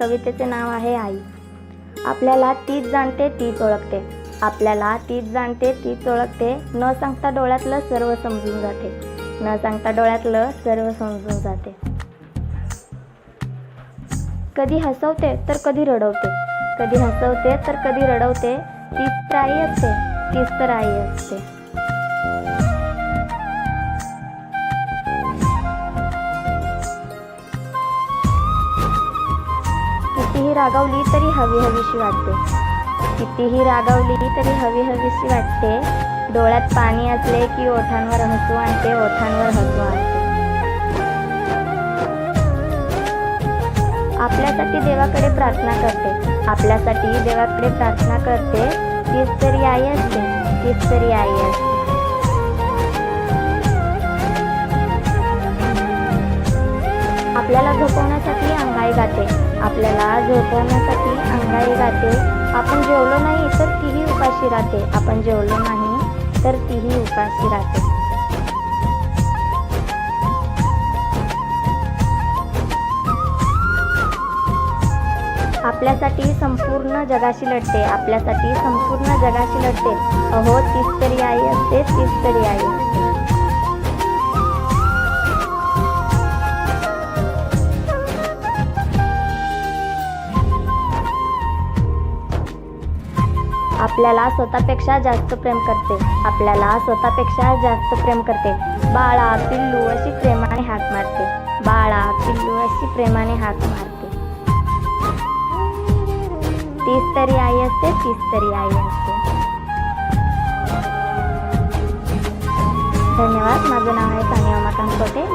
कवितेचे नाव आहे आई. आपल्याला तीच जाणते तीच ओळखते. आपल्याला तीच जाणते तीच ओळखते. न सांगता डोळ्यातलं सर्व समजून जाते. न सांगता डोळ्यातलं सर्व समजून जाते. कधी हसवते तर कधी रडवते. कधी हसवते तर कधी रडवते. तीच तर आई असते तीच तर आई असते. कितीही रागावली तरी हवी हवीशी वाटते. कितीही रागावली तरी हवी हवीशी वाटते. डोळ्यात पाणी असले की ओठांवर हसू आणते ओठांवर हसू आणते. आपल्यासाठी देवाकडे प्रार्थना करते. आपल्यासाठी देवाकडे प्रार्थना करते. तीच तरी आई असते तीच तरी आई असते. आपल्याला झोपवण्यासाठी आपल्याला अंगाई गाते आपण जेवलो नाही तर तीही उपाशी राहते. आपण जेवलो नाही तर तीही उपाशी राहते. आपल्यासाठी संपूर्ण जगाशी लढते. आपल्यासाठी संपूर्ण जगाशी लढते. अहो तीच तरी आई असते तीच तरी आई. असते आपल्याला स्वतःपेक्षा जास्त प्रेम करते. आपल्याला स्वतःपेक्षा जास्त प्रेम करते. बाळा पिल्लू अशी प्रेमाने हाक मारते. बाळा पिल्लू अशी प्रेमाने हाक मारते. तीच तरी आई असते तीच तरी आई असते. धन्यवाद. माझं नाव आहे सानिया उमाकांत कोटे